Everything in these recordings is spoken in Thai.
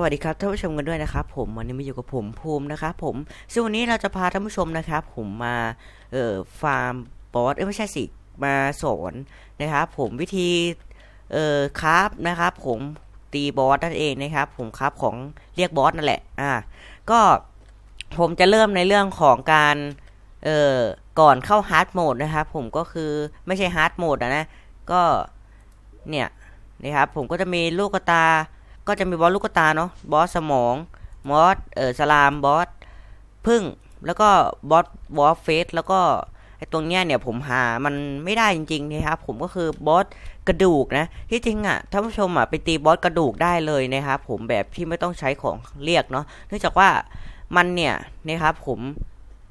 วัสดีครับท่านผู้ชมกันด้วยนะครับผมวันนี้มาอยู่กับผมภูมินะครับผมซึ่งวันนี้เราจะพาท่านผู้ชมนะครับผมมาเอ่อฟาร์มบอสเอ้ไม่ใช่สิมาสอนนะครับผมวิธีเอ่อคราฟนะครับผมตีบอสนั่นเองนะครับผมคราฟของเรียกบอสนั่นแหละอ่าก็ผมจะเริ่มในเรื่องของการเอ่อก่อนเข้าฮาร์ดโหมดนะครับผมก็คือไม่ใช่ฮาร์ดโหมดนะนะก็เนี่ยนะครับผมก็จะมีลูกตา ก็จะมีบอสลูกกระตาเนาะบอสสมองบอสเออสลามบอสพึ่งแล้วก็บอสบอสเฟสแล้วก็ไอ้ตรงเนี้ยเนี่ยผมหามันไม่ได้จริงๆนะครับ ผมก็คือบอสกระดูกนะ ที่จริงอะท่านผู้ชมอะไปตีบอสกระดูกได้เลยนะครับผมแบบที่ไม่ต้องใช้ของเรียกเนาะเนื่องจากว่ามันเนี่ยนะครับผม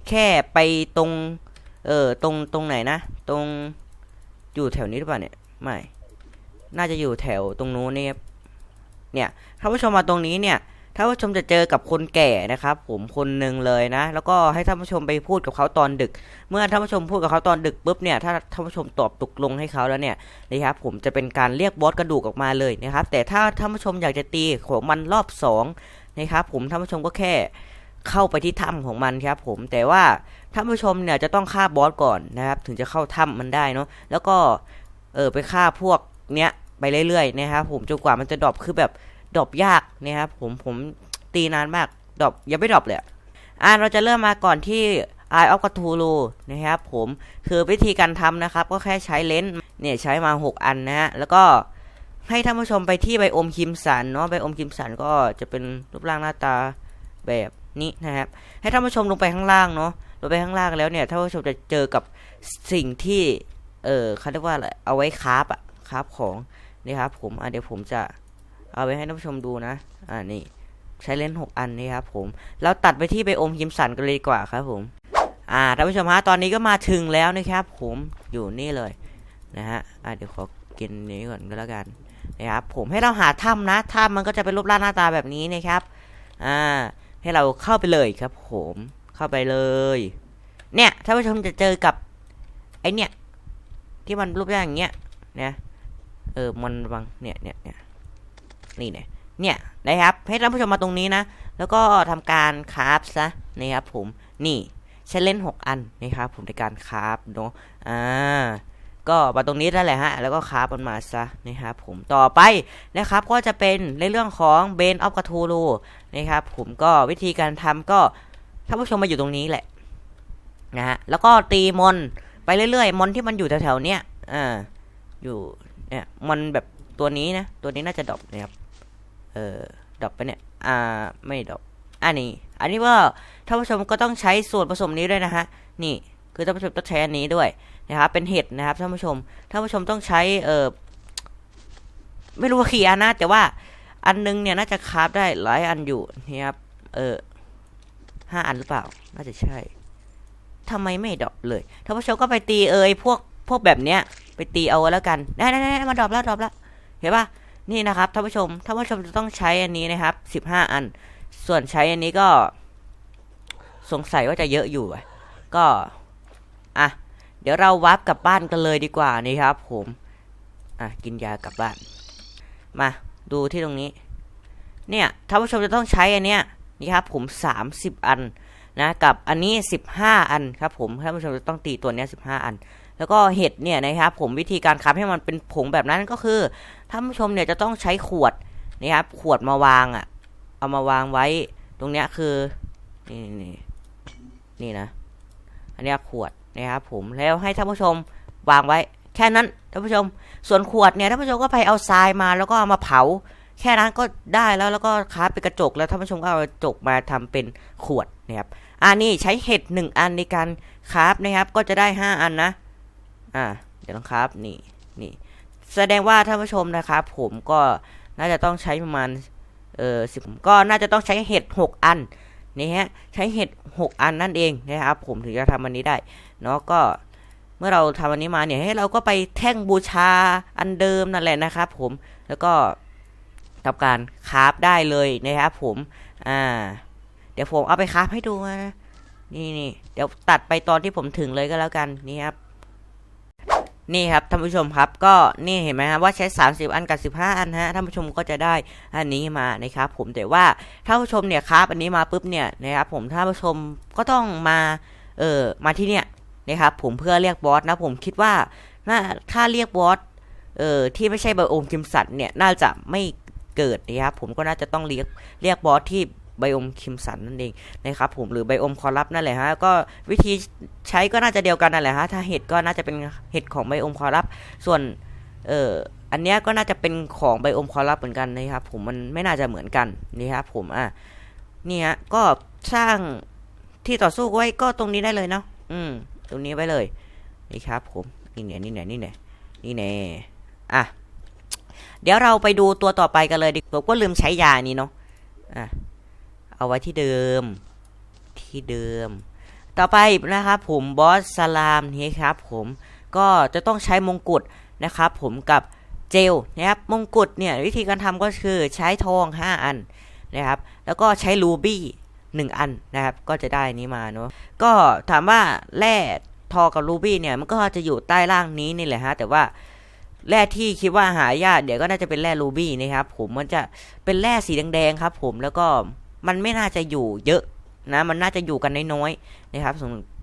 แค่ไปตรงเออตรงตรงไหนนะ ตรงอยู่แถวนี้หรือเปล่าเนี่ยไม่ น่าจะอยู่แถวตรงนู้นนี่ครับ เนี่ยท่านผู้ชมมาตรงนี้เนี่ยท่านผู้ชมจะเจอกับคนแก่นะครับ ผมคนหนึ่งเลยนะ แล้วก็ให้ท่านผู้ชมไปพูดกับเขาตอนดึก เมื่อท่านผู้ชมพูดกับเขาตอนดึกปุ๊บเนี่ยถ้าท่านผู้ชมตอบตกลงให้เขาแล้วเนี่ยนะครับผมจะเป็นการเรียกบอสกระดูกออกมาเลยนะครับ แต่ถ้าท่านผู้ชมอยากจะตีของมันรอบสองนะครับผมท่านผู้ชมก็แค่เข้าไปที่ถ้ำของมันครับผมแต่ว่าท่านผู้ชมเนี่ยจะต้องฆ่าบอสก่อนนะครับ ถึงจะเข้าถ้ำมันได้เนาะแล้วก็เออไปฆ่าพวก ไปเรื่อยๆนะครับผมจนกว่ามันจะดรอปคือแบบดรอปยากนะครับผมผมตีนานมากดรอปยังไม่ดรอปเลยอะอ่าเราจะเริ่มมาก่อนที่ Eye of Cthulhu นะครับผมคือวิธีการทำนะครับ ก็แค่ใช้เลนส์เนี่ยใช้มา 6 อันนะฮะแล้วก็ให้ท่านผู้ชมไปที่ไบโอมคิมสันเนาะไบโอมคิมสันก็จะเป็นรูปร่างหน้าตาแบบนี้นะครับ ให้ท่านผู้ชมลงไปข้างล่างเนาะลงไปข้างล่างแล้วเนี่ยท่านผู้ชมจะเจอกับสิ่งที่ เออเขาเรียกว่าอะไรเอาไว้คราฟอะคราฟของ นี่ครับผมเดี๋ยวผมจะเอาไปให้ท่านผู้ชมดูนะอ่านี่ใช้เลนส์หกอันนี่ครับผมแล้วตัดไปที่ไบโอมคิมสันกันเลยดีกว่าครับผมอ่าท่านผู้ชมฮะตอนนี้ก็มาถึงแล้วนะครับ ผมอยู่นี่เลยนะฮะอ่าเดี๋ยวขอกินนี้ก่อนก็แล้วกันนะครับผมให้เราหาถ้ำนะถ้ำมันก็จะเป็นรูปร่างหน้าตาแบบนี้นะครับอ่าให้เราเข้าไปเลยครับ ผมเข้าไปเลย เนี่ยท่านผู้ชมจะเจอกับไอเนี่ยที่มันรูปร่างอย่างเงี้ยนะ เออมันบังเนี่ยเนี่ยเนี่ยนี่เนี่ยเนี่ยนะครับให้ท่านผู้ชมมาตรงนี้นะ แล้วก็ทำการคราฟซะนะครับผมนี่ใช้เล่นหกอันนะครับผมในการคราฟเนาะอ่าก็มาตรงนี้นั่นแหละฮะ แล้วก็คราฟมันมาซะนะครับผมต่อไปนะครับก็จะเป็นในเรื่องของเบนออฟกระทูรูนะครับผมก็วิธีการทำก็ท่านผู้ชมมาอยู่ตรงนี้แหละนะฮะแล้วก็ตีมอนไปเรื่อยๆ มอนที่มันอยู่แถวๆเนี้ยอ่าอยู่ เนี่ยมันแบบตัวนี้นะ ตัวนี้น่าจะดรอปนะครับ เออดรอปไปเนี่ย อ่า ไม่ดรอปอันนี้ อันนี้ว่าท่านผู้ชมก็ต้องใช้ส่วนผสมนี้ด้วยนะฮะ นี่ คือท่านผู้ชมต้องใช้อันนี้ด้วยนะครับ เป็นเห็ดนะครับท่านผู้ชม ท่านผู้ชมต้องใช้ เออไม่รู้ว่ากี่อันนะ แต่ว่าอันนึงเนี่ยน่าจะคราฟได้หลายอันอยู่นี่ครับ เออห้าอันหรือเปล่า น่าจะใช่ทำไมไม่ดรอปเลย ท่านผู้ชมก็ไปตีเอยพวกพวกแบบเนี้ย ไปตีเอาแล้วกันได้ได้ได้มาดรอปแล้วดรอปแล้วเห็นปะนี่นะครับท่านผู้ชมท่านผู้ชมจะต้องใช้อันนี้นะครับสิบห้าอัน ส่วนใช้อันนี้ก็ สงสัยว่าจะเยอะอยู่ก็อะเดี๋ยวเราวับกลับบ้านกันเลยดีกว่านี่ครับ ผมอะกินยากลับบ้าน มาดูที่ตรงนี้ เนี่ยท่านผู้ชมจะต้องใช้อันเนี้ยนี่ครับผมสามสิบอันนะกับอันนี้สิบห้าอันครับผมท่านผู้ชมจะต้องตีตัวเนี้ยสิบห้าอัน แล้วก็เห็ดเนี่ยนะครับผมวิธีการคับให้มันเป็นผงแบบนั้นก็คือท่านผู้ชมเนี่ยจะต้องใช้ขวดนะครับขวดมาวางอะ่ะ เอามาวางไว้ตรงเนี้ยคือนี่นี่นี่นะ อันนี้ขวดนะครับผมแล้วให้ท่านผู้ชมวางไว้ แค่นั้นท่านผู้ชม ส่วนขวดเนี่ยท่านผู้ชมก็ไปเอาทรายมาแล้วก็เอามาเผา แค่นั้นก็ได้แล้วแล้วก็คาเป็นกระจกแล้วท่านผู้ชมก็เอากระจกมาทำเป็นขวดนะครับอันนี้ใช้เห็ดหนึ่งอันในการคราฟนะครับ ก็จะได้ห้าอันนะ อ่าเดี๋ยวนะครับนี่นี่แสดงว่าท่านผู้ชมนะครับ ผมก็น่าจะต้องใช้ประมาณเออสิบก็น่าจะต้องใช้เห็ดหกอันนี่ฮะใช้เห็ดหกอันนั่นเองนะครับ ผมถึงจะทำอันนี้ได้เนาะก็เมื่อเราทำอันนี้มาเนี่ยให้เราก็ไปแท่งบูชาอันเดิมนั่นแหละนะครับ ผมแล้วก็ทำการคราฟได้เลยนะครับผมอ่า เดี๋ยวผมเอาไปคราฟให้ดูนะนี่นี่เดี๋ยวตัดไปตอนที่ผมถึงเลยก็แล้วกันนี่ครับ นี่ครับท่านผู้ชมครับก็นี่เห็นไหมฮะว่าใช้ 30 อันกับ 15 อันฮะท่านผู้ชมก็จะได้อันนี้มานะครับผมแต่ว่าถ้านผู้ชมเนี่ยครับอันนี้มาปุ๊บเนี่ยนะครับผมถ้านผู้ชมก็ต้องมาเออมาที่เนี่ยนะครับผมเพื่อเรียกบอสนะผมคิดว่าน่าถ้าเรียกบอสเออที่ไม่ใช่ไบโอมคิมสันเนี่ยน่าจะไม่เกิดนะครับผมก็น่าจะต้องเรียกเรียกบอสที่ ไบโอมคิมสันนั่นเองนะครับผมหรือไบโอมคอรับนั่นแหละฮะก็วิธีใช้ก็น่าจะเดียวกันนั่นแหละฮะถ้าเห็ดก็น่าจะเป็นเห็ดของไบโอมคอรับส่วนเอ่ออันเนี้ยก็น่าจะเป็นของไบโอมคอรับเหมือนกันนะครับผมมันไม่น่าจะเหมือนกันนี่ครับผมอะนี่ฮะก็สร้างที่ต่อสู้ไว้ก็ตรงนี้ได้เลยเนาะอืม ตรงนี้ไว้เลยนี่ครับผมนี่เนี่ยนี่เนี่ยนี่เนี่ยนี่เนี่ยอะเดี๋ยวเราไปดูตัวต่อไปกันเลยดิผมก็ลืมใช้ยานี้เนาะอะ เอาไว้ที่เดิม ที่เดิม ต่อไปนะครับผมบอสสลามนี่ครับผมก็จะต้องใช้มงกุฎนะครับผมกับเจลนะครับมงกุฎเนี่ยวิธีการทำก็คือใช้ทอง 5 อันนะครับ แล้วก็ใช้รูบี้1อันนะครับ ก็จะได้นี้มาเนาะก็ถามว่าแร่ทองกับรูบี้เนี่ยมันก็จะอยู่ใต้ล่างนี้นี่แหละฮะแต่ว่าแร่ที่คิดว่าหายากเดี๋ยวก็น่าจะเป็นแร่รูบี้นะครับผมมันจะเป็นแร่สีแดงๆครับ ผมแล้วก็ มันไม่น่าจะอยู่เยอะนะมันน่าจะอยู่กันน้อยๆนะครับ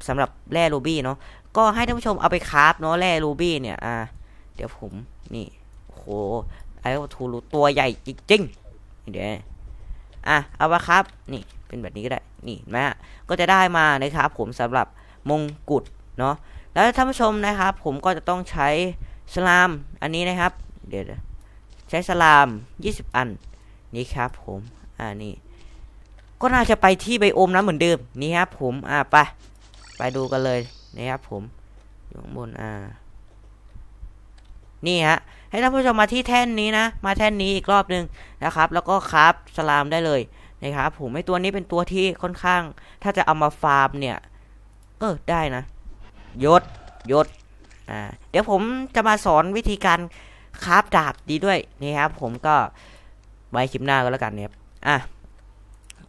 สำหรับแร่รูบี้เนาะก็ให้ท่านผู้ชมเอาไปคราฟเนาะแร่รูบี้เนี่ยอ่าเดี๋ยวผมนี่โหไอ้วัตถุรูตัวใหญ่จริงๆเดี๋ยวอะเอาละครับนี่เป็นแบบนี้ก็ได้นี่นไหมฮะก็จะได้มานะครับผมสำหรับมงกุฎเนาะแล้วท่านผู้ชมนะครับ ผมก็จะต้องใช้สลามอันนี้นะครับ เดี๋ยวใช้สลาม 20 อันนี่ครับผมอ่านี่ ก็น่าจะไปที่ไบโอมนั้นเหมือนเดิมนี่ครับผมอ่าไปไปดูกันเลยนะครับผมอยู่ข้างบนอ่า นี่ฮะให้ท่านผู้ชมมาที่แท่นนี้นะ มาแท่นนี้อีกรอบหนึ่งนะครับ แล้วก็คราฟสลามได้เลยนะครับผมไอตัวนี้เป็นตัวที่ค่อนข้าง ถ้าจะเอามาฟาร์มเนี่ย เออได้นะยศยศอ่าเดี๋ยวผมจะมาสอนวิธีการคราฟดาบดีด้วยนี่ครับผมก็ไว้คลิปหน้าก็แล้วกันเนี่ยอะ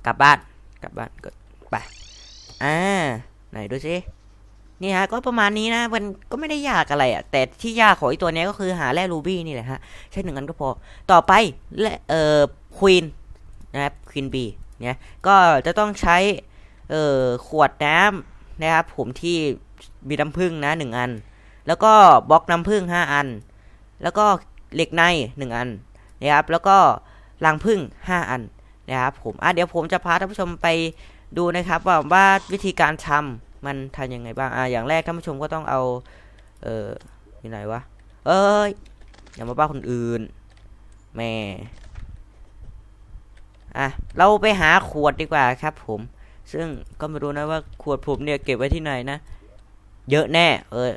กลับบ้าน กลับบ้านก็ไป อ่า ไหนดูสิ นี่ฮะ ก็ประมาณนี้นะ มันก็ไม่ได้ยากอะไรอะ่ะ แต่ที่ยากของไอตัวเนี้ยก็คือหาแร่รูบี้นี่แหละฮะ ใช้หนึ่งอันก็พอ ต่อไปและเอ่อควีนนะครับควีนบีเนี่ย ก็จะต้องใช้ เอ่อ ขวดน้ำนะครับ ผมที่มีน้ำผึ้งนะหนึ่งอัน แล้วก็บล็อกน้ำผึ้งห้าอัน แล้วก็เหล็กในหนึ่งอันนะครับ แล้วก็รังผึ้งห้าอัน นะครับผมอะเดี๋ยวผมจะพาท่านผู้ชมไปดูนะครับว่าว่าวิธีการทำมันทำยังไงบ้างอะอย่างแรกท่านผู้ชมก็ต้องเอาเอออยู่ไหนวะเอ้ยอย่ามาบ้าคนอื่นแม่อะเราไปหาขวดดีกว่าครับ ผม ซึ่งก็ไม่รู้นะว่าขวดผมเนี่ยเก็บไว้ที่ไหนนะเยอะแน่ เออ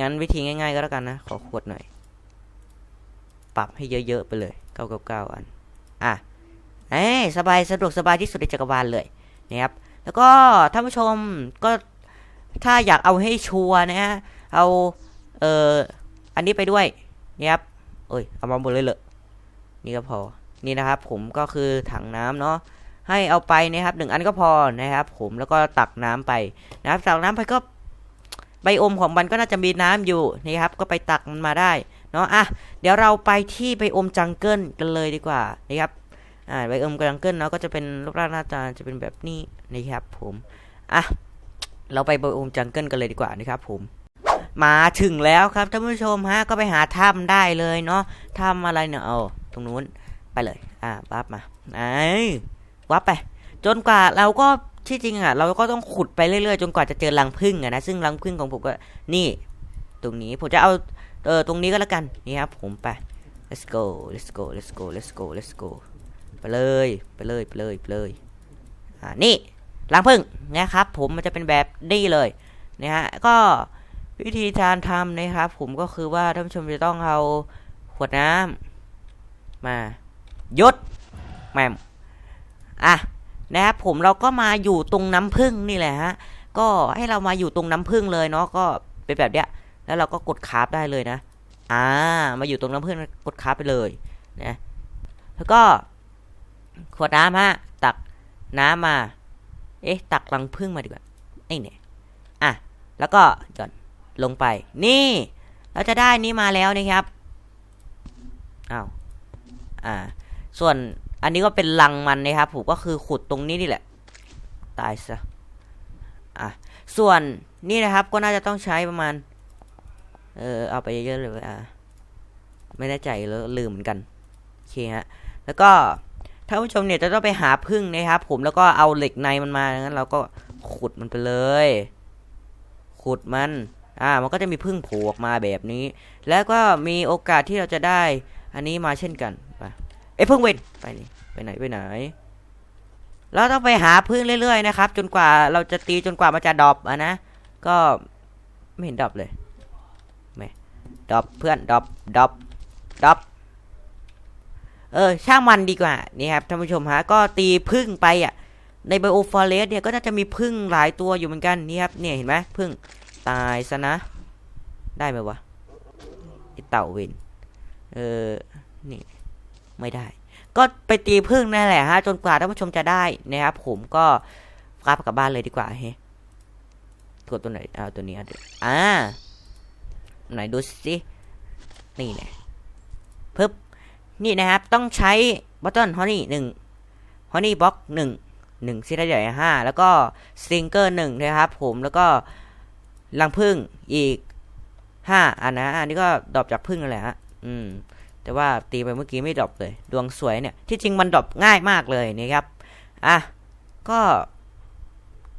งั้นวิธีง่าย ๆ ก็แล้วกันนะขอขวดหน่อย ปรับให้เยอะๆไปเลยเก้าเก้าเก้าอัน อะ เอ้ยสบายสะดวกสบายที่สุดในจักรวาลเลยนะครับ แล้วก็ท่านผู้ชมก็ถ้าอยากเอาให้ชัวนะฮะเอาเอ่ออันนี้ไปด้วยนี่ครับเอ้ยเอามาหมดเลยเลยนี่ก็พอนี่นะครับ ผมก็คือถังน้ำเนาะให้เอาไปนะครับหนึ่งอันก็พอนะครับ ผมแล้วก็ตักน้ำไปนะครับตักน้ำไปก็ใบอมของมันก็น่าจะมีน้ำอยู่นี่ครับ ก็ไปตักมันมาได้เนาะอะเดี๋ยวเราไปที่ใบอมจังเกิลกันเลยดีกว่านะครับ อ่าไบเอิมจังเกิลเนาะก็จะเป็นรูปร่างหน้าตาจะเป็นแบบนี้นะครับผมอะเราไปไบโอมจังเกิลกันเลยดีกว่านะครับผมมาถึงแล้วครับท่านผู้ชมฮะก็ไปหาถ้ำได้เลยเนาะถ้ำอะไรเนี่ยเอาตรงนู้นไปเลย อ่าวับมาไอ้วับไป จนกว่าเราก็ที่จริงอะ เราก็ต้องขุดไปเรื่อยๆ จนกว่าจะเจอรังผึ้งอะนะซึ่งรังผึ้งของผมก็นี่ ตรงนี้ผมจะเอาเออตรงนี้ก็แล้วกันนี่ครับผมไป let's go let's go let's go let's go let's go ไปเลยไปเลยไปเลยไปเลยอ่านี่รังผึ้งนะครับ ผมมันจะเป็นแบบนี้เลยนะฮะก็วิธีการทำนะครับ ผมก็คือว่าท่านผู้ชมจะต้องเอาขวดน้ำมายดแมมอะนะครับผมเราก็มาอยู่ตรงน้ำผึ้งนี่แหละฮะก็ให้เรามาอยู่ตรงน้ำผึ้งเลยเนาะก็เป็นแบบเนี้ยแล้วเราก็กดคาร์บได้เลยนะ อ่า มาอยู่ตรงน้ำผึ้งกดคาร์บไปเลยนะแล้วก็ ขวดน้ำฮะ ตักน้ำมา เอ๊ะ ตักรังพึ่งมาดีกว่าไอ้เนี่ยอะ แล้วก็หย่อนลงไป นี่ เราจะได้นี้มาแล้วนะครับอ้าวอ่า ส่วนอันนี้ก็เป็นรังมันนะครับผมก็คือขุดตรงนี้นี่แหละ ตายซะอะส่วนนี่นะครับก็น่าจะต้องใช้ประมาณ เออเอาไปเยอะๆเลยอะไม่แน่ใจแล้วลืมเหมือนกันโอเคฮะแล้วก็ ท่านผู้ชมเนี่ยจะต้องไปหาพึ่งนะครับ ผมแล้วก็เอาเหล็กในมันมางั้นเราก็ขุดมันไปเลย ขุดมัน อ่า มันก็จะมีพึ่งโผล่ออกมาแบบนี้ แล้วก็มีโอกาสที่เราจะได้ อันนี้มาเช่นกันไปเอ้ยพึ่งเวนไปนี่ไปไหนไปไหน เราต้องไปหาพึ่งเรื่อยๆนะครับ จนกว่าเราจะตีจนกว่ามันจะดรอปอะนะ ก็ไม่เห็นดรอปเลย ไม่ดรอปเพื่อนดรอปดรอปดรอป เออช่างมันดีกว่านี่ครับท่านผู้ชมฮะก็ตีพึ่งไปอะในไบโอฟอเรสเนี่ยก็น่าจะมีพึ่งหลายตัวอยู่เหมือนกันนี่ครับเนี่ยเห็นไหมพึ่งตายซะนะ ได้ไหมวะไอเต่าเวนเออนี่ไม่ได้ ก็ไปตีพึ่งนั่นแหละฮะจนกว่าท่านผู้ชมจะได้นะครับผมก็กลับกลับบ้านเลยดีกว่าเฮ้กดตัวไหนเอาตัวนี้อะอ่าไหนดูสินี่แหละปึ๊บ นี่นะครับ ต้องใช้บัตเทิลฮอนี่หนึ่งฮอนี่บล็อกหนึ่งหนึ่งซีรีส์ใหญ่ห้าแล้วก็ซิงเกอร์หนึ่งนะครับ ผมแล้วก็รังพึ่งอีกห้าอันนะอันนี้ก็ดรอปจากพึ่งนั่นแหละฮะอืม แต่ว่าตีไปเมื่อกี้ไม่ดรอปเลย ดวงสวยเนี่ย ที่จริงมันดรอปง่ายมากเลยนะครับอะก็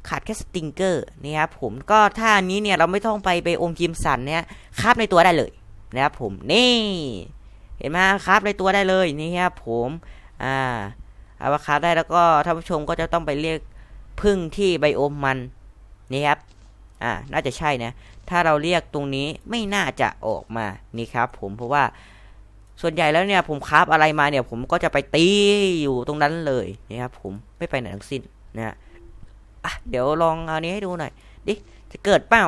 ขาดแค่สติงเกอร์นะครับผมก็ถ้าอันนี้เนี่ยเราไม่ต้องไปไปอมคิมสันเนี่ยคาบในตัวได้เลยนะครับผมนี่ เห็นไหมครับในตัวได้เลยนี่ครับผมอ่าเอาว่าคาบได้แล้วก็ท่านผู้ชมก็จะต้องไปเรียกพึ่งที่ไบโอมมันนี่ครับอ่าน่าจะใช่นะถ้าเราเรียกตรงนี้ไม่น่าจะออกมานี่ครับผมเพราะว่าส่วนใหญ่แล้วเนี่ยผมคราฟอะไรมาเนี่ย ผมก็จะไปตีอยู่ตรงนั้นเลยนะครับผมไม่ไปไหนทั้งสิ้นนะฮะอะเดี๋ยวลองเอานี้ให้ดูหน่อยดิจะเกิดเปล่า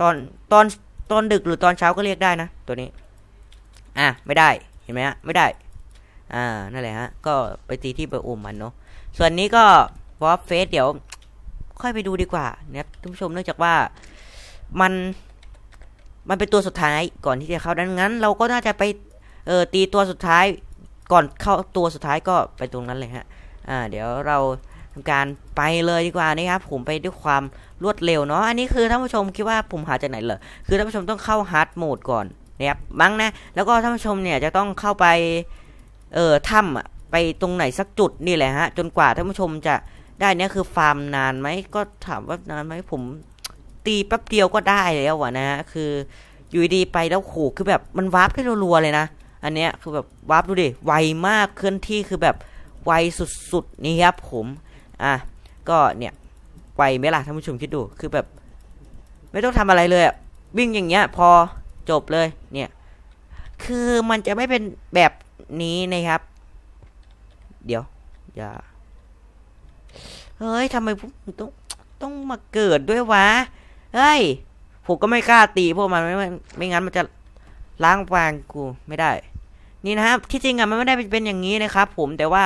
ตอนตอนตอนดึกหรือตอนเช้าก็เรียกได้นะ ตัวนี้ อะไม่ได้เห็นไหมฮะไม่ได้ อ่านั่นแหละฮะก็ไปตีที่เบอร์อุมมันเนาะส่วนนี้ก็วอฟเฟสเดี๋ยว ค่อยไปดูดีกว่านะครับท่านผู้ชมเนื่องจากว่ามันมันเป็นตัวสุดท้ายก่อนที่จะเข้าดังนั้น เราก็น่าจะไปเออตีตัวสุดท้ายก่อนเข้าตัวสุดท้ายก็ไปตรงนั้นเลยฮะอ่าเดี๋ยวเราทำการไปเลยดีกว่านะครับผมไปด้วยความรวดเร็วเนาะอันนี้คือท่านผู้ชมคิดว่าผมหาจากไหนเหรอคือท่านผู้ชมต้องเข้าฮาร์ดโหมดก่อน นะครับมั้งนะ แล้วก็ท่านผู้ชมเนี่ยจะต้องเข้าไปเอ่อถ้ำไปตรงไหนสักจุดนี่แหละฮะ จนกว่าท่านผู้ชมจะได้เนี่ยคือฟาร์มนานไหมก็ถามว่านานไหมผมตีแป๊บเดียวก็ได้แล้วอะนะฮะคืออยู่ดีไปแล้วโหคือแบบมันวาร์ปได้รัวๆเลยนะ อันเนี้ยคือแบบวาร์ปดูดิไวมากเคลื่อนที่คือแบบไวสุดๆนี่ครับผมอะก็เนี่ยไวไหมล่ะท่านผู้ชมคิดดูคือแบบ ไม่ต้องทำอะไรเลยวิ่งอย่างเงี้ย พอ จบเลยเนี่ย คือมันจะไม่เป็นแบบนี้นะครับ เดี๋ยว อย่า เฮ้ยทำไมผมต้องต้องมาเกิดด้วยวะ เฮ้ย ผมก็ไม่กล้าตีพวกมันไม่ไม่ไม่งั้นมันจะล้างปางกูไม่ได้ นี่นะครับ ที่จริงอะมันไม่ได้เป็นอย่างนี้นะครับ ผมแต่ว่า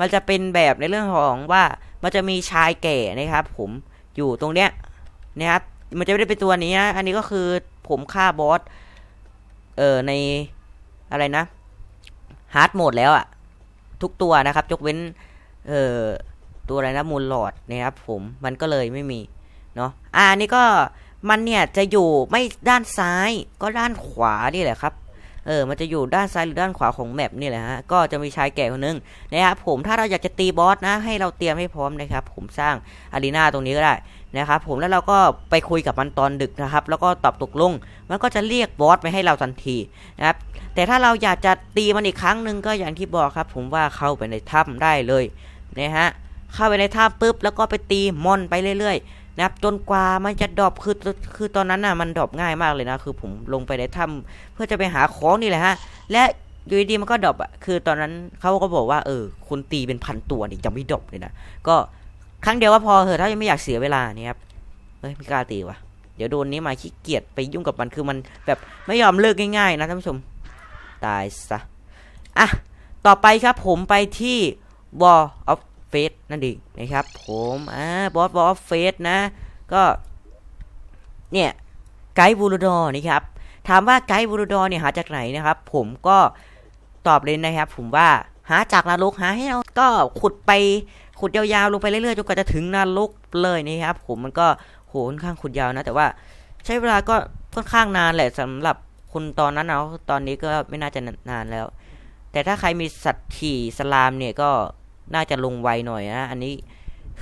มันจะเป็นแบบในเรื่องของว่ามันจะมีชายแก่นะครับ ผมอยู่ตรงเนี้ยนะครับ มันจะไม่ได้เป็นตัวนี้นะ อันนี้ก็คือ ผมฆ่าบอส เออในอะไรนะ ฮาร์ดโหมดแล้วอะทุกตัวนะครับ ยกเว้น เออตัวอะไรนะ มูลหลอดนะครับผม มันก็เลยไม่มี เนาะอ่านี่ก็มันเนี่ยจะอยู่ไม่ด้านซ้ายก็ด้านขวานี่แหละครับ เออ มันจะอยู่ด้านซ้ายหรือด้านขวาของแมปนี่แหละฮะ ก็จะมีชายแก่คนหนึงนะครับผม ถ้าเราอยากจะตีบอสนะ ให้เราเตรียมให้พร้อมนะครับ ผมสร้างอารีนาตรงนี้ก็ได้ นะครับผมแล้วเราก็ไปคุยกับมันตอนดึกนะครับ แล้วก็ตอบตกลง มันก็จะเรียกบอสไปให้เราทันทีนะครับแต่ถ้าเราอยากจะตีมันอีกครั้งหนึ่งก็อย่างที่บอกครับ ผมว่าเข้าไปในถ้ำได้เลยนะฮะเข้าไปในถ้ำปุ๊บแล้วก็ไปตีมอนไปเรื่อยๆนะครับจนกว่ามันจะดรอปคือคือตอนนั้นน่ะมันดรอปง่ายมากเลยนะคือผมลงไปในถ้ำเพื่อจะไปหาของนี่แหละฮะและอยู่ดีๆมันก็ดรอปอะคือตอนนั้นเขาก็บอกว่าเออคุณตีเป็นพันตัวนี่ยังไม่ดรอปเลยนะก็ ครั้งเดียวก็พอเหอะถ้ายังไม่อยากเสียเวลาเนี่ยครับเฮ้ยไม่กล้าตีว่ะเดี๋ยวโดนนี้มาขี้เกียจไปยุ่งกับมันคือมันแบบไม่ยอมเลิกง่ายๆนะท่านผู้ชมตายซะอะต่อไปครับผมไปที่ Wall of Fate นั่นเองนะครับ ผมอ่าบอส Wall of Fate นะ ก็เนี่ยไกด์บูรดอนี่ครับถามว่าไกด์บูรดอเนี่ยหาจากไหนนะครับ ผมก็ตอบเลยนะครับ ผมว่าหาจากนรกหาให้เราก็ขุดไป ขุดยาวๆลงไปเรื่อยๆจนกว่าจะถึงนรกเลยนะครับ ผมมันก็โหค่อนข้างขุดยาวนะ แต่ว่าใช้เวลาก็ค่อนข้างนานแหละสำหรับคนตอนนั้นเนาะตอนนี้ก็ไม่น่าจะนานแล้ว แต่ถ้าใครมีสัตว์ขี่สลามเนี่ยก็น่าจะลงไวหน่อยนะ อันนี้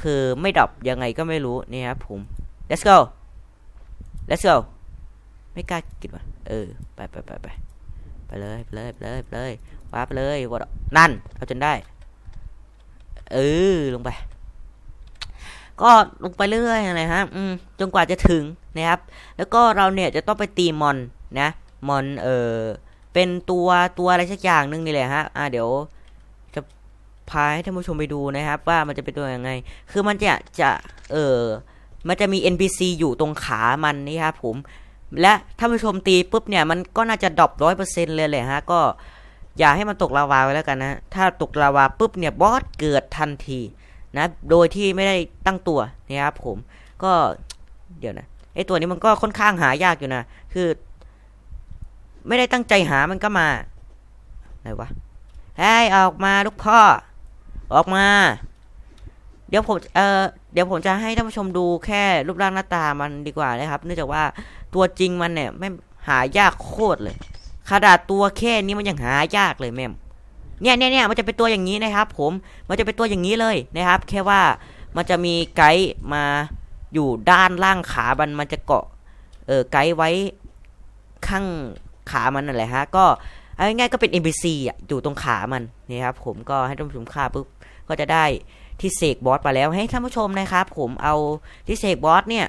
คือไม่ดรอปยังไงก็ไม่รู้นี่ครับผม let's go let's go ไม่กล้ากินว่ะเออ ไปไปไปไปไปเลยไปเลยไปเลยไปเลยว้าไปเลยวัดนั่น เอาจนได้ เออลงไป ก็ลงไปเรื่อยๆนะฮะอืมจนกว่าจะถึงนะครับ แล้วก็เราเนี่ยจะต้องไปตีมอนนะมอนเออเป็นตัวตัวอะไรสักอย่างหนึงนี่แหละฮะอ่าเดี๋ยวจะพาให้ท่านผู้ชมไปดูนะครับ ว่ามันจะเป็นตัวยังไง คือมันจะจะเออมันจะมี NPC อยู่ตรงขามันนี่ครับผมและถ้านผู้ชมตีปุ๊บเนี่ยมันก็น่าจะดรอปร้อยเปอร์เซ็นต์เลยแหละฮะก็ อย่าให้มันตกลาวาไว้แล้วกันนะ ถ้าตกลาวาปุ๊บเนี่ยบอสเกิดทันทีนะ โดยที่ไม่ได้ตั้งตัวนะครับผม ก็เดี๋ยวนะไอตัวนี้มันก็ค่อนข้างหายากอยู่นะ คือ ไม่ได้ตั้งใจหามันก็มาไหนวะเฮ้ยออกมาลูกพ่อ ออกมา เดี๋ยวผมเออเดี๋ยวผมจะให้ท่านผู้ชมดูแค่รูปร่างหน้าตามันดีกว่านะครับ เนื่องจากว่าตัวจริงมันเนี่ยไม่หายากโคตรเลย ขนาดตัวแค่นี้มันยังหายากเลยแม่มเนี่ยเนี่ยเนี่ยมันจะเป็นตัวอย่างนี้นะครับ ผมมันจะเป็นตัวอย่างนี้เลยนะครับ แค่ว่ามันจะมีไกด์มาอยู่ด้านล่างขามันมันจะเกาะเออไกด์ไว้ข้างขามันนั่นแหละฮะก็เอาง่ายๆก็เป็น NPC อะอยู่ตรงขามันนี่ครับผมก็ให้ท่านผู้ชมฆ่าปุ๊บก็จะได้ที่เสกบอสไปแล้วให้ท่านผู้ชมนะครับ ผมเอาที่เสกบอสเนี่ย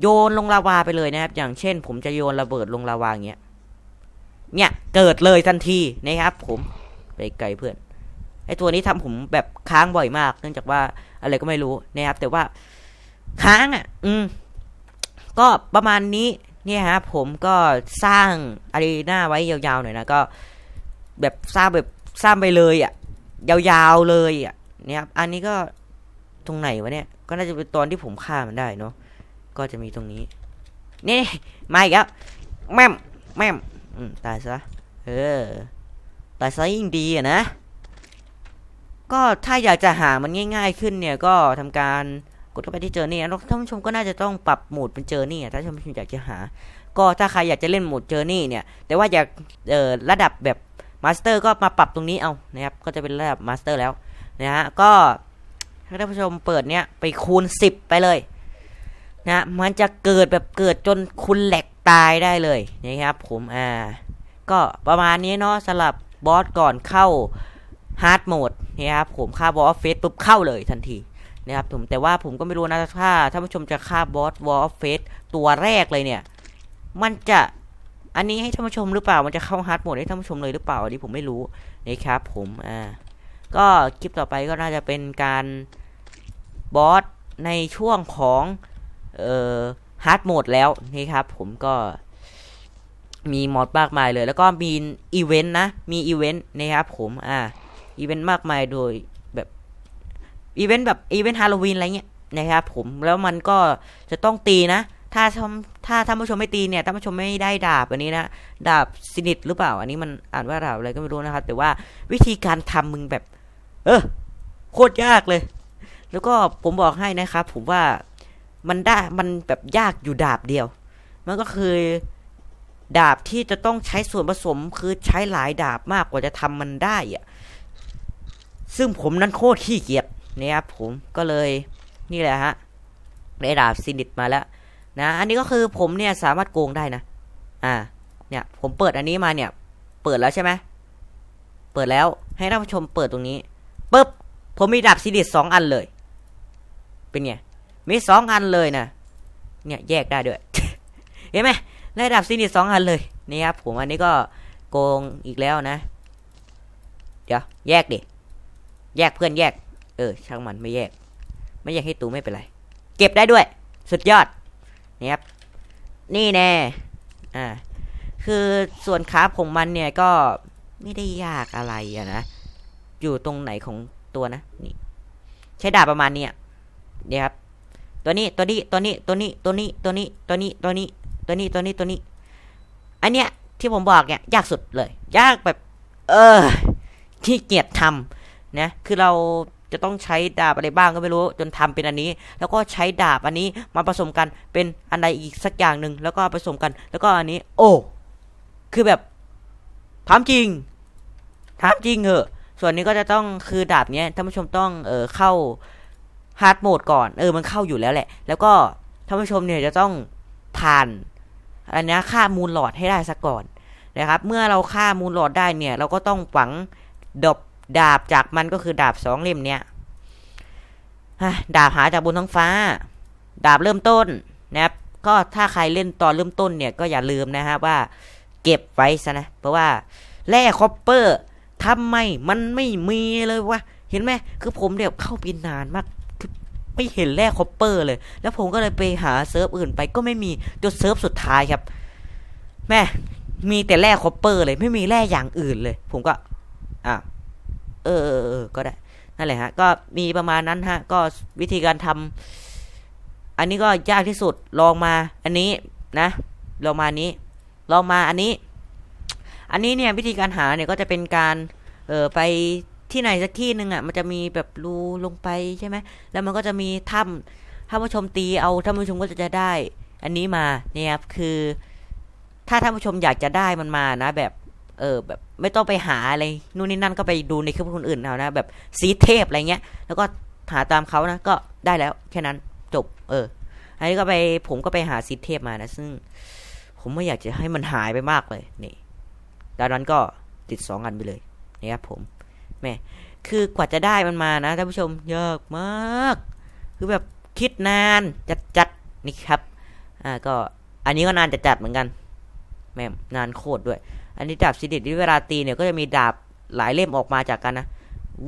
โยนลงลาวาไปเลยนะครับ อย่างเช่น ผมจะโยนระเบิดลงลาวาอย่างเงี้ย เนี่ยเกิดเลยทันทีนะครับ ผมไปไกลเพื่อนไอตัวนี้ทำผมแบบค้างบ่อยมาก เนื่องจากว่าอะไรก็ไม่รู้นะครับ แต่ว่าค้างอะ อืม ก็ประมาณนี้เนี่ยฮะผมก็สร้างอารีนาไว้ยาวๆหน่อยนะก็ แบบสร้างแบบสร้างไปเลยอะ ยาวๆเลยอะเนี่ยครับอันนี้ก็ตรงไหนวะเนี่ย ก็น่าจะเป็นตอนที่ผมฆ่ามันได้เนาะก็จะมีตรงนี้ นี่มาอีกแล้วแม่มแม่ม อืมตายซะ เออ ตายซะยิ่งดีอะนะ ก็ถ้าอยากจะหามันง่าย ๆ ขึ้นเนี่ยก็ทำการกดเข้าไปที่เจอนี่นะท่านผู้ชมก็น่าจะต้องปรับโหมดเป็นเจอนี่ถ้าท่านผู้ชมอยากจะหา ก็ถ้าใครอยากจะเล่นโหมดเจอนี่เนี่ย แต่ว่าอยากเอ่อระดับแบบมาสเตอร์ก็มาปรับตรงนี้เอานะครับ ก็จะเป็นระดับมาสเตอร์แล้วนะฮะ ก็ให้ท่านผู้ชมเปิดเนี้ยไปคูณสิบไปเลยนะมันจะเกิดแบบเกิดจนคุณแหลก ตายได้เลยนะครับผมอ่าก็ประมาณนี้เนาะสำหรับบอสก่อนเข้าฮาร์ดโหมดนะครับผมฆ่าบอสเฟสปุ๊บเข้าเลยทันทีนะครับผมแต่ว่าผมก็ไม่รู้นะถ้าท่านผู้ชมจะฆ่าบอสวอลเฟสตัวแรกเลยเนี่ย มันจะอันนี้ให้ท่านผู้ชมหรือเปล่ามันจะเข้าฮาร์ดโหมดให้ท่านผู้ชมเลยหรือเปล่าอันนี้ผมไม่รู้นะครับผมอ่าก็คลิปต่อไปก็น่าจะเป็นการบอสในช่วงของเอ่อ ฮาร์ดโหมดแล้วนี่ครับผมก็มีมอดมากมายเลย แล้วก็มีอีเวนต์นะ มีอีเวนต์นะครับผมอ่าอีเวนต์มากมายโดยแบบอีเวนต์แบบอีเวนต์ฮาโลวีนอะไรเงี้ยนะครับผมแล้วมันก็จะต้องตีนะ ถ้าชมถ้าท่านผู้ชมไม่ตีเนี่ยท่านผู้ชมไม่ได้ดาบอันนี้นะ ดาบซินิตหรือเปล่า อันนี้มันอ่านว่าดาบอะไรก็ไม่รู้นะครับ แต่ว่าวิธีการทำมึงแบบ เออโคตรยากเลย แล้วก็ผมบอกให้นะครับ ผมว่า มันได้มันแบบยากอยู่ดาบเดียว มันก็คือดาบที่จะต้องใช้ส่วนผสมคือใช้หลายดาบมากกว่าจะทำมันได้อะซึ่งผมนั้นโคตรขี้เกียจนะครับผมก็เลยนี่แหละฮะได้ดาบซินิตมาแล้วนะอันนี้ก็คือผมเนี่ยสามารถโกงได้นะ อ่า เนี่ย ผมเปิดอันนี้มาเนี่ย เปิดแล้วใช่ไหมเปิดแล้วให้ท่านผู้ชมเปิดตรงนี้ปุ๊บผมมีดาบซีดิสสองอันเลย เป็นไง มีสองอันเลยนะเนี่ยแยกได้ด้วย เห็นไหมได้ดาบซีดิสสองอันเลยนี่ครับผมอันนี้ก็โกงอีกแล้วนะ เดี๋ยวแยกดิแยกเพื่อนแยก เออ ช่างมันไม่แยก ไม่แยกให้ตูไม่เป็นไร เก็บได้ด้วย สุดยอดนี่ครับ นี่แน่อ่าคือส่วนคราของมันเนี่ยก็ไม่ได้ยากอะไรอะนะอยู่ตรงไหนของตัวนะนี่ ใช้ดาบประมาณนี้เนี่ยครับ ตัวนี้ตัวนี้ตัวนี้ตัวนี้ตัวนี้ตัวนี้ตัวนี้ตัวนี้ตัวนี้ตัวนี้ตัวนี้ อันเนี้ยที่ผมบอกเนี่ยยากสุดเลย ยากแบบ เออขี้เกียจทำนะคือเราจะต้องใช้ดาบอะไรบ้างก็ไม่รู้จนทำเป็นอันนี้ แล้วก็ใช้ดาบอันนี้มาผสมกันเป็นอันใดอีกสักอย่างหนึ่งแล้วก็ผสมกัน แล้วก็อันนี้ โอ้คือแบบถามจริงถามจริงเหอะส่วนนี้ก็จะต้องคือดาบเนี้ยท่านผู้ชมต้องเออเข้า ฮาร์ดโหมดก่อนเออมันเข้าอยู่แล้วแหละ แล้วก็ท่านผู้ชมเนี่ยจะต้องผ่านอันนี้ยฆ่ามูลหลอดให้ได้ซะก่อนนะครับ เมื่อเราฆ่ามูลหลอดได้เนี่ย เราก็ต้องหวังดบดาบจากมันก็คือดาบสองเล่มเนี่ยดาบหาจากบนท้องฟ้า ดาบเริ่มต้นนะครับก็ถ้าใครเล่นตอนเริ่มต้นเนี่ยก็อย่าลืมนะฮะว่า เก็บไว้ซะนะเพราะว่าแร่คอปเปอร์ทำไมมันไม่มีเลยวะเห็นไหมคือผมเนี่ยวเข้าไปนานมาก ไม่เห็นแร่คอปเปอร์เลย แล้วผมก็เลยไปหาเซิร์ฟอื่นไปก็ไม่มีจนเซิร์ฟสุดท้ายครับ แม่มีแต่แร่คอปเปอร์เลย ไม่มีแร่อย่างอื่นเลย ผมก็อะเออเออเออก็ได้นั่นแหละฮะ ก็มีประมาณนั้นฮะ ก็วิธีการทำอันนี้ก็ยากที่สุดลองมา อันนี้นะลองมานี้ลองมาอันนี้ อันนี้เนี่ยวิธีการหาเนี่ยก็จะเป็นการเออไป ที่ไหนสักที่หนึ่งอะ มันจะมีแบบรูลงไปใช่ไหมแล้วมันก็จะมีถ้ำถ้าผู้ชมตีเอาท่านผู้ชมก็จะได้ อันนี้มาเนี่ยครับคือ ถ้าท่านผู้ชมอยากจะได้มันมานะ แบบ เออแบบ ไม่ต้องไปหาอะไรนู่นนี่นั่นก็ไปดูในคลิปคนอื่นเอานะแบบซีเทพอะไรเงี้ย แล้วก็หาตามเขานะก็ได้แล้วแค่นั้นจบ เออ อันนี้ก็ไปผมก็ไปหาซีเทพมานะ ซึ่ง ผมไม่อยากจะให้มันหายไปมากเลยนี่ดังนั้นก็ติดสองอันไปเลยนี่ครับผม แม่คือกว่าจะได้มันมานะท่านผู้ชมยากมาก คือแบบคิดนานจัดจัดๆนี่ครับ อ่าก็อันนี้ก็นานจัดจัดๆเหมือนกันแม่นานโคตรด้วย อันนี้ดาบซิดิตที่เวลาตีเนี่ยก็จะมีดาบหลายเล่มออกมาจากกันนะ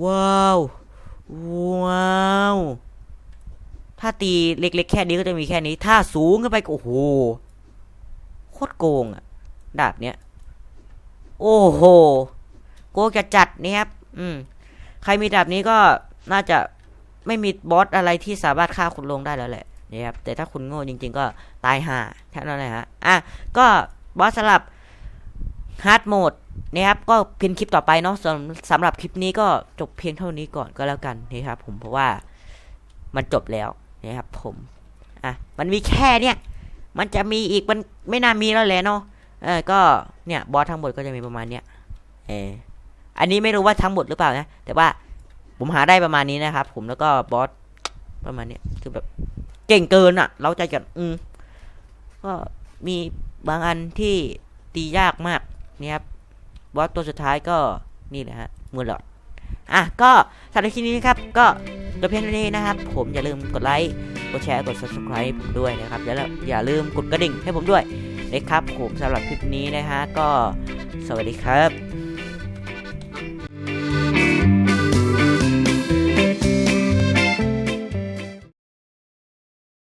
ว้าวว้าวถ้าตีเล็กๆแค่นี้ก็จะมีแค่นี้ ถ้าสูงขึ้นไปโอ้โหโคตรโกงอะดาบเนี้ยโอ้โหโกงจะจัดนี่ครับ อืม ใครมีดาบนี้ก็น่าจะไม่มีบอสอะไรที่สามารถฆ่าคุณลงได้แล้วแหละนี่ครับแต่ถ้าคุณโง่จริง ๆ ก็ตายห่าแค่นั้นเลยฮะอะก็บอสสลับฮาร์ดโหมดนะครับก็เพียงคลิปต่อไปเนาะสำสำหรับคลิปนี้ก็จบเพียงเท่านี้ก่อนก็แล้วกันนะครับผมเพราะว่ามันจบแล้วนะครับผมอะมันมีแค่เนี่ย มันจะมีอีกมันไม่น่ามีแล้วแหละเนาะเออก็เนี่ยบอสทั้งหมดก็จะมีประมาณเนี้ยเออ อันนี้ไม่รู้ว่าทั้งหมดหรือเปล่านะ แต่ว่าผมหาได้ประมาณนี้นะครับ ผมแล้วก็บอสประมาณนี้คือแบบเก่งเกินอะ่ะ เราใจกันอืมก็มีบางอันที่ตียากมากเนี่ยครับบอสตัวสุดท้ายก็นี่แหละฮะมือหลอดอะก็สำหรับคลิปนี้นะครับ ก็จบเพียงเท่านี้นะครับ ผมอย่าลืมกดไลค์กดแชร์กด subscribe ผมด้วยนะครับแล้วอย่าลืมกดกระดิ่งให้ผมด้วยนะครับผมสำหรับคลิปนี้นะฮะก็สวัสดีครับ